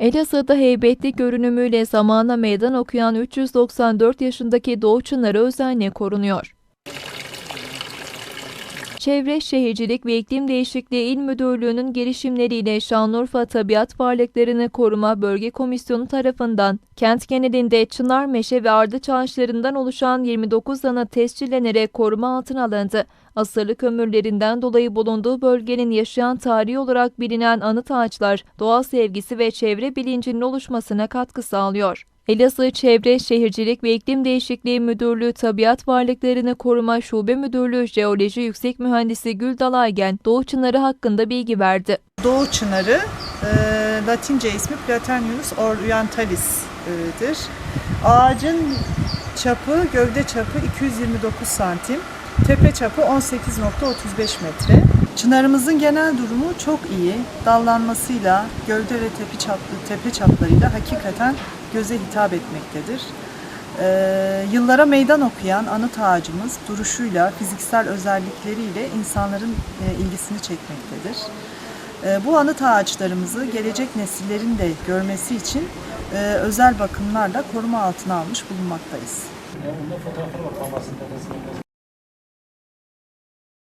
Elazığ'da heybetli görünümüyle zamana meydan okuyan 394 yaşındaki Doğu Çınarı özenle korunuyor. Çevre Şehircilik ve İklim Değişikliği İl Müdürlüğü'nün girişimleriyle Şanlıurfa Tabiat Varlıklarını Koruma Bölge Komisyonu tarafından kent genelinde çınar, meşe ve ardıç ağaçlarından oluşan 29 ana tescillenerek koruma altına alındı. Asırlık kömürlerinden dolayı bulunduğu bölgenin yaşayan tarihi olarak bilinen anıt ağaçlar, doğa sevgisi ve çevre bilincinin oluşmasına katkı sağlıyor. Elazığ Çevre Şehircilik ve İklim Değişikliği Müdürlüğü Tabiat Varlıklarını Koruma Şube Müdürlüğü Jeoloji Yüksek Mühendisi Güldal Aygen, Doğu Çınarı hakkında bilgi verdi. Doğu çınarı, e, Latince ismi Platanus orientalis'dir. Ağacın çapı, gövde çapı 229 santim, tepe çapı 18.35 metre. Çınarımızın genel durumu çok iyi. Dallanmasıyla, gövde ve tepe, çaplı, tepe çaplarıyla hakikaten göze hitap etmektedir. Ee, yıllara meydan okuyan anıt ağacımız duruşuyla, fiziksel özellikleriyle insanların e, ilgisini çekmektedir. Ee, Bu anıt ağaçlarımızı gelecek nesillerin de görmesi için e, özel bakımlarla koruma altına almış bulunmaktayız. Ya